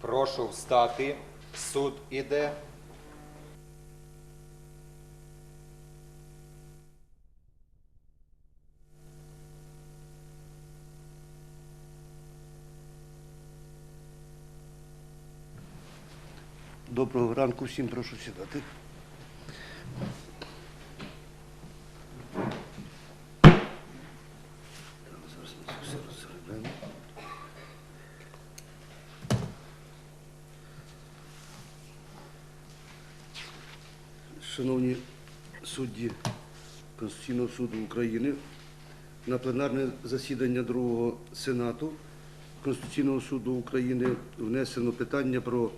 Прошу встати. Суд іде. Доброго ранку всім, прошу сідати. Так, Зараз ми це все розгребемо. Шановні судді Конституційного суду України, на пленарне засідання другого Сенату Конституційного суду України внесено питання про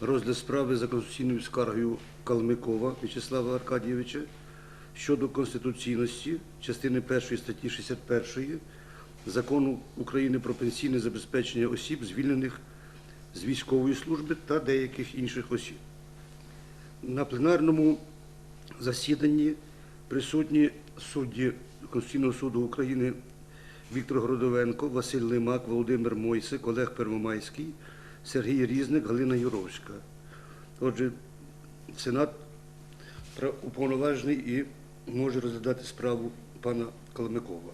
розгляд справи за конституційною скаргою Калмикова В'ячеслава Аркадійовича щодо конституційності частини 1 статті 61 Закону України про пенсійне забезпечення осіб, звільнених з військової служби та деяких інших осіб. На пленарному засіданні присутні судді Конституційного суду України Віктор Гродовенко, Василь Лимак, Володимир Мойсик, Олег Первомайський, Сергій Різник, Галина Юровська. Отже, Сенат уповноважений і може розглядати справу пана Коломикова.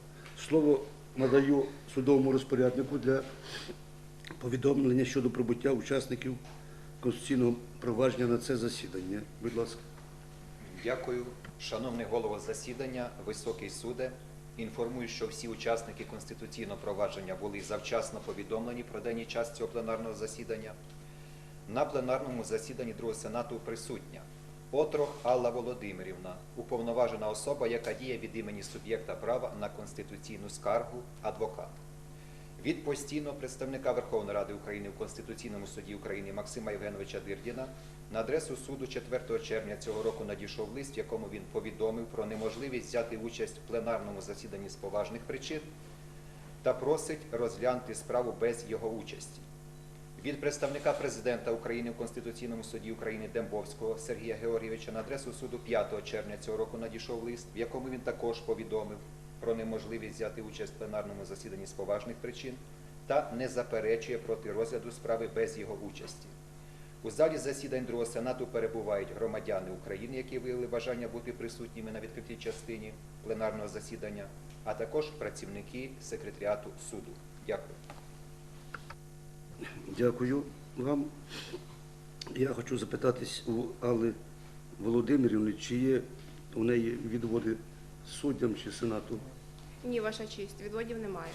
Слово надаю судовому розпоряднику для повідомлення щодо прибуття учасників конституційного провадження на це засідання. Будь ласка. Дякую. Шановний голово засідання, високий суде. Інформую, що всі учасники конституційного провадження були завчасно повідомлені про день і час цього пленарного засідання. На пленарному засіданні Другого Сенату присутня Отрох Алла Володимирівна, уповноважена особа, яка діє від імені суб'єкта права на конституційну скаргу, адвокат. Від постійного представника Верховної Ради України в Конституційному суді України Максима Євгеновича Дирдіна на адресу суду 4 червня цього року надійшов лист, в якому він повідомив про неможливість взяти участь в пленарному засіданні з поважних причин та просить розглянути справу без його участі. Від представника президента України в Конституційному суді України Дембовського Сергія Георгійовича на адресу суду 5 червня цього року надійшов лист, в якому він також повідомив про неможливість взяти участь в пленарному засіданні з поважних причин та не заперечує проти розгляду справи без його участі. У залі засідань Другого Сенату перебувають громадяни України, які виявили бажання бути присутніми на відкритій частині пленарного засідання, а також працівники секретаріату суду. Дякую. Дякую вам. Я хочу запитатись у Алли Володимирівни, чи є у неї відводи суддям чи сенату. Ні, ваша честь, відводів немає.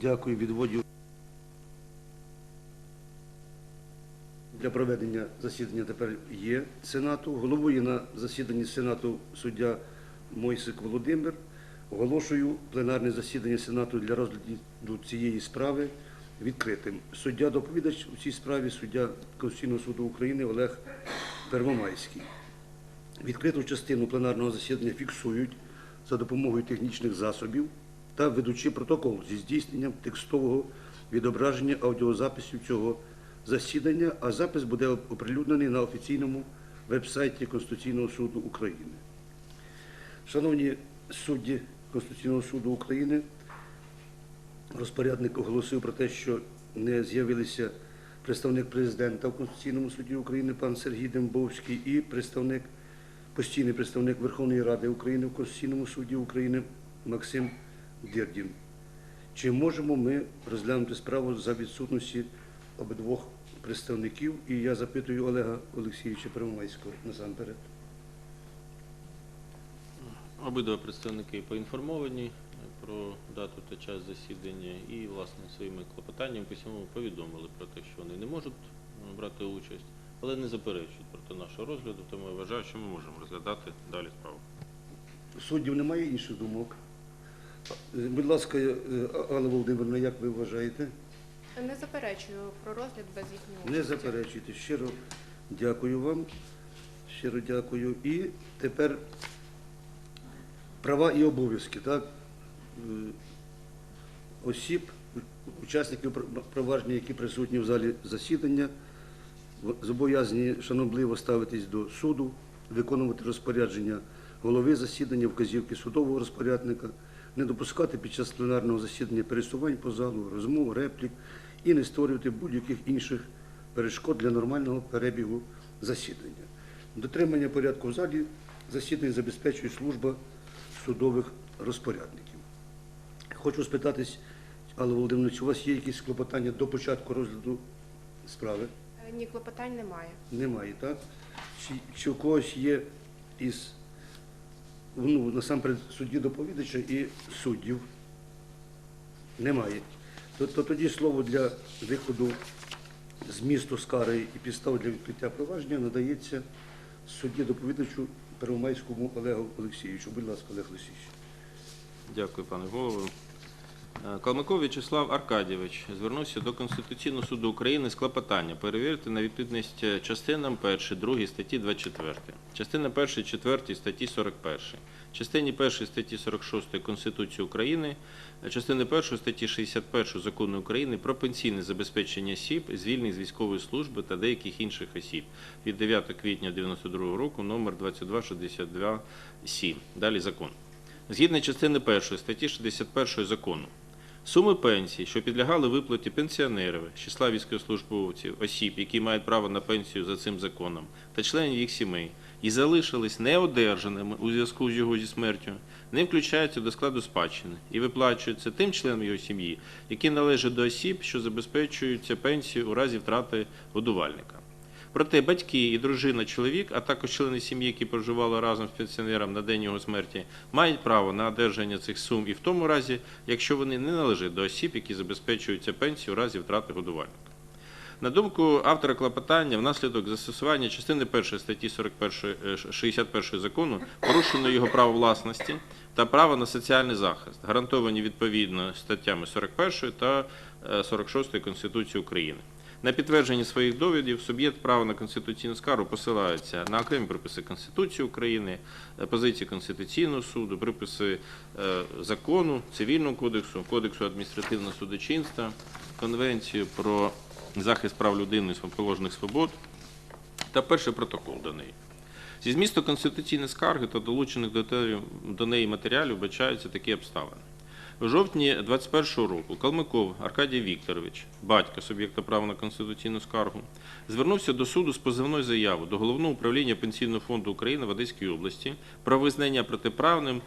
Дякую, відводів. Для проведення засідання тепер є Сенату. Головує на засіданні Сенату суддя Мойсик Володимир. Оголошую пленарне засідання Сенату для розгляду цієї справи відкритим. Суддя доповідач у цій справі суддя Конституційного суду України Олег Первомайський. Відкриту частину пленарного засідання фіксують за допомогою технічних засобів та ведучи протокол зі здійсненням текстового відображення аудіозаписів цього засідання, а запис буде оприлюднений на офіційному веб-сайті Конституційного суду України. Шановні судді Конституційного суду України, розпорядник оголосив про те, що не з'явилися представник президента в Конституційному суді України пан Сергій Дембовський і представник, постійний представник Верховної Ради України в Конституційному суді України Максим Дирдін. Чи можемо ми розглянути справу за відсутності обидвох представників? І я запитую Олега Олексійовича Первомайського насамперед. Обидва представники поінформовані про дату та час засідання і, власне, своїми клопотаннями письмово повідомили про те, що вони не можуть е, брати участь, але не заперечують проти нашого розгляду, тому я вважаю, що ми можемо розглядати далі справу. Суддів немає інших думок. Е, Будь ласка, е, Алла Володимирівна, як ви вважаєте? Не заперечую про розгляд без їхньої Не участі. заперечуйте. Щиро дякую вам. Щиро дякую. І тепер права і обов'язки, так? Е, Осіб, учасників пр- провадження, які присутні в залі засідання, зобов'язані шанобливо ставитись до суду, виконувати розпорядження голови засідання, вказівки судового розпорядника, не допускати під час пленарного засідання пересувань по залу, розмов, реплік і не створювати будь-яких інших перешкод для нормального перебігу засідання. Дотримання порядку в залі засідань забезпечує служба судових розпорядників. Хочу спитатись, Алла Володимировна, чи у вас є якісь клопотання до початку розгляду справи? Е, Ні, клопотань немає. Немає, так? Чи, чи у когось є із ну, насамперед судді доповідача і суддів? Немає. То, то тоді слово для виходу з місту скари і підстав для відкриття провадження надається судді доповідачу Первомайському Олегу Олексійовичу. Будь ласка, Олег Олексійович. Дякую, пане голово. Е, Калмиков В'ячеслав Аркадійович звернувся до Конституційного суду України з клопотанням перевірити на відповідність частинам 1, 2 статті 24, частина 1, 4 статті 41, частині 1 статті 46 Конституції України, частини 1 статті 61 Закону України про пенсійне забезпечення осіб, звільнених з військової служби та деяких інших осіб від 9 квітня 1992 року, номер 2262-7. Далі закон. Згідно частини 1 статті 61 закону, суми пенсії, що підлягали виплаті пенсіонерів, числа військовослужбовців, осіб, які мають право на пенсію за цим законом, та членів їх сімей, і залишились неодержаними у зв'язку з його зі смертю, не включаються до складу спадщини і виплачуються тим членам його сім'ї, які належать до осіб, що забезпечуються пенсією у разі втрати годувальника. Проте батьки і дружина, чоловік, а також члени сім'ї, які проживали разом з пенсіонером на день його смерті, мають право на одержання цих сум і в тому разі, якщо вони не належать до осіб, які забезпечуються пенсією у разі втрати годувальника. На думку автора клопотання, внаслідок застосування частини 1 статті 41, е, 61 закону порушено його право власності та право на соціальний захист, гарантовані відповідно статтями 41 та е, 46 Конституції України. На підтвердження своїх довідів суб'єкт права на конституційну скаргу посилається на окремі приписи Конституції України, е, позиції Конституційного суду, приписи е, закону, цивільного кодексу, кодексу адміністративного судочинства, Конвенцію про захист прав людини і положених свобод та перший протокол до неї. Зі змісту конституційної скарги та долучених до до неї матеріалів вбачаються такі обставини. У жовтні 2021 року Калмиков Аркадій Вікторович, батько суб'єкта права на конституційну скаргу, звернувся до суду з позивною заявою до Головного управління Пенсійного фонду України в Одеській області про визнання протиправним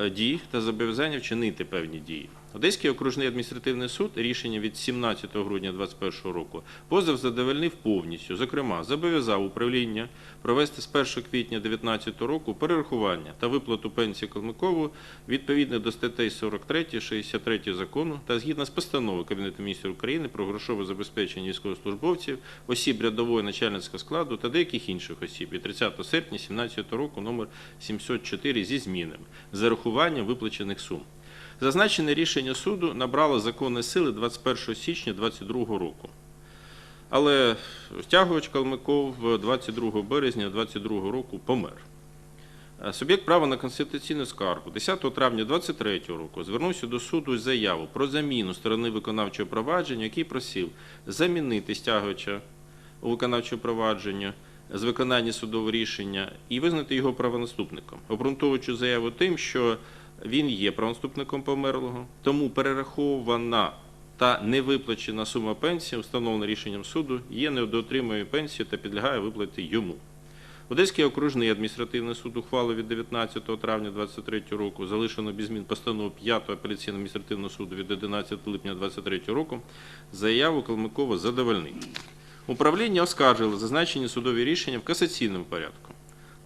е, дій та зобов'язання вчинити певні дії. Одеський окружний адміністративний суд рішенням від 17 грудня 2021 року позов задовольнив повністю. Зокрема, зобов'язав управління провести з 1 квітня 2019 року перерахування та виплату пенсії Калмикову відповідно до статей 43, 63 закону та згідно з постановою Кабінету міністрів України про грошове забезпечення військовослужбовців, осіб рядового начальницького складу та деяких інших осіб від 30 серпня 2017 року номер 704 зі змінами з зарахуванням виплачених сум. Зазначене рішення суду набрало законної сили 21 січня 2022 року. Але стягувач Калмиков 22 березня 2022 року помер. Е, Суб'єкт права на конституційну скаргу 10 травня 2023 року звернувся до суду з заявою про заміну сторони виконавчого провадження, який просив замінити стягувача у виконавчого провадження з виконання судового рішення і визнати його правонаступником, обґрунтовуючи заяву тим, що він є правонаступником померлого, тому перерахована та невиплачена сума пенсії, встановлена рішенням суду, є недоотриманою пенсією та підлягає виплаті йому. Одеський окружний адміністративний суд ухвалив від 19 травня 2023 року залишено без змін постанову 5 апеляційного адміністративного суду від 11 липня 2023 року заяву Калмикова задовольнити. Управління оскаржило зазначені судові рішення в касаційному порядку.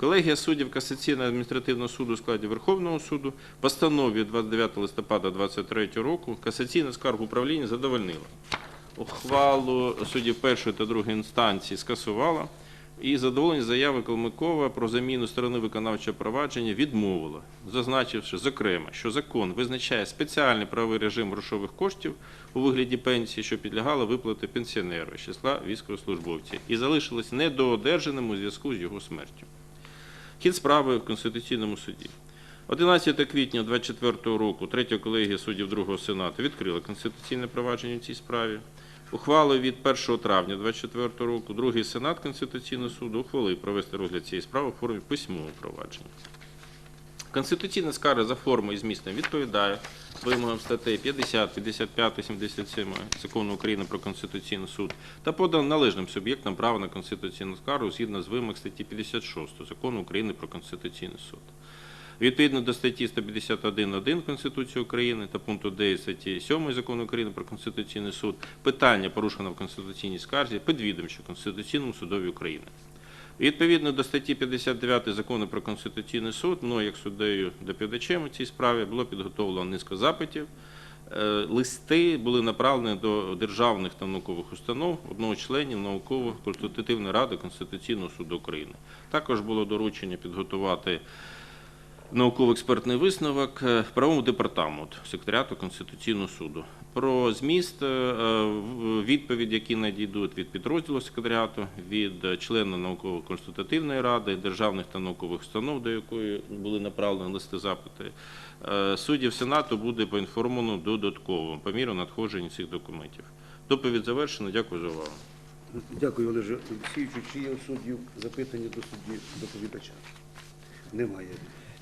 Колегія суддів Касаційного адміністративного суду у складі Верховного суду постанові 29 листопада 2023 року касаційну скаргу управління задовольнила. Ухвалу суддів першої та другої інстанції скасувала і задоволення заяви Калмикова про заміну сторони виконавчого провадження відмовила, зазначивши, зокрема, що закон визначає спеціальний правовий режим грошових коштів у вигляді пенсії, що підлягала виплати пенсіонеру з числа військовослужбовців, і залишилась недоодержаним у зв'язку з його смертю. Хід справи в Конституційному суді. 11 квітня 2024 року третя колегія суддів Другого Сенату відкрила конституційне провадження в цій справі. Ухвалою від 1 травня 2024 року другий Сенат Конституційного суду ухвалив провести розгляд цієї справи у формі письмового провадження. Конституційна скарга за формою і змістом відповідає вимогам статей 50, 55, 77 Закону України про Конституційний суд та подана належним суб'єктам права на конституційну скаргу згідно з вимог статті 56 Закону України про Конституційний суд. Відповідно до статті 151.1 Конституції України та пункту 9 статті 7 Закону України про Конституційний суд питання, порушене в конституційній скарзі, підвідомче Конституційному судові України. Відповідно до статті 59 Закону про Конституційний суд, мною як суддею доповідачем у цій справі було підготовлено низка запитів. Е, Листи були направлені до державних та наукових установ, одного членів науково-консультативної ради Конституційного суду України. Також було доручення підготувати науково-експертний висновок е, правовому департаменту секретаріату Конституційного суду. Про зміст е, відповідь, які надійдуть від підрозділу секретаріату, від е, члена науково-консультативної ради, державних та наукових установ, до якої були направлені листи запити, суддів Сенату буде поінформовано додатково по міру надходження цих документів. Доповідь завершена. Дякую за увагу. Дякую, Олеже Олексійовичу. Чи є у суддів запитання до судді доповідача? Немає.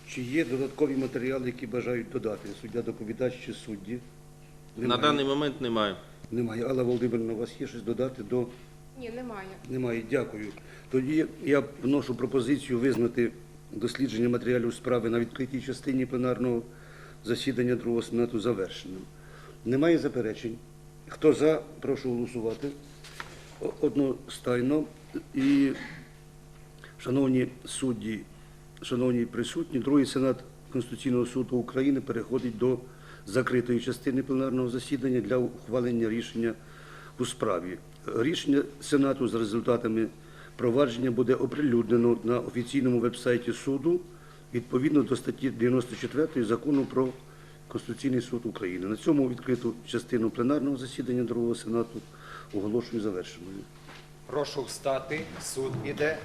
Чи є додаткові матеріали, які бажають додати? Суддя доповідач чи судді? На даний момент немає. Немає. Алла Володимирівна, у вас є щось додати до Ні, немає. Немає, дякую. Тоді я вношу пропозицію визнати дослідження матеріалів справи на відкритій частині пленарного засідання другого сенату завершеним. Немає заперечень. Хто за, прошу голосувати. О- Одностайно. І, шановні судді, шановні присутні, другий сенат Конституційного суду України переходить до закритої частини пленарного засідання для ухвалення рішення у справі. Рішення Сенату за результатами провадження буде оприлюднено на офіційному вебсайті суду відповідно до статті 94 Закону про Конституційний суд України. На цьому відкриту частину пленарного засідання другого сенату оголошую завершеною. Прошу встати. Суд іде.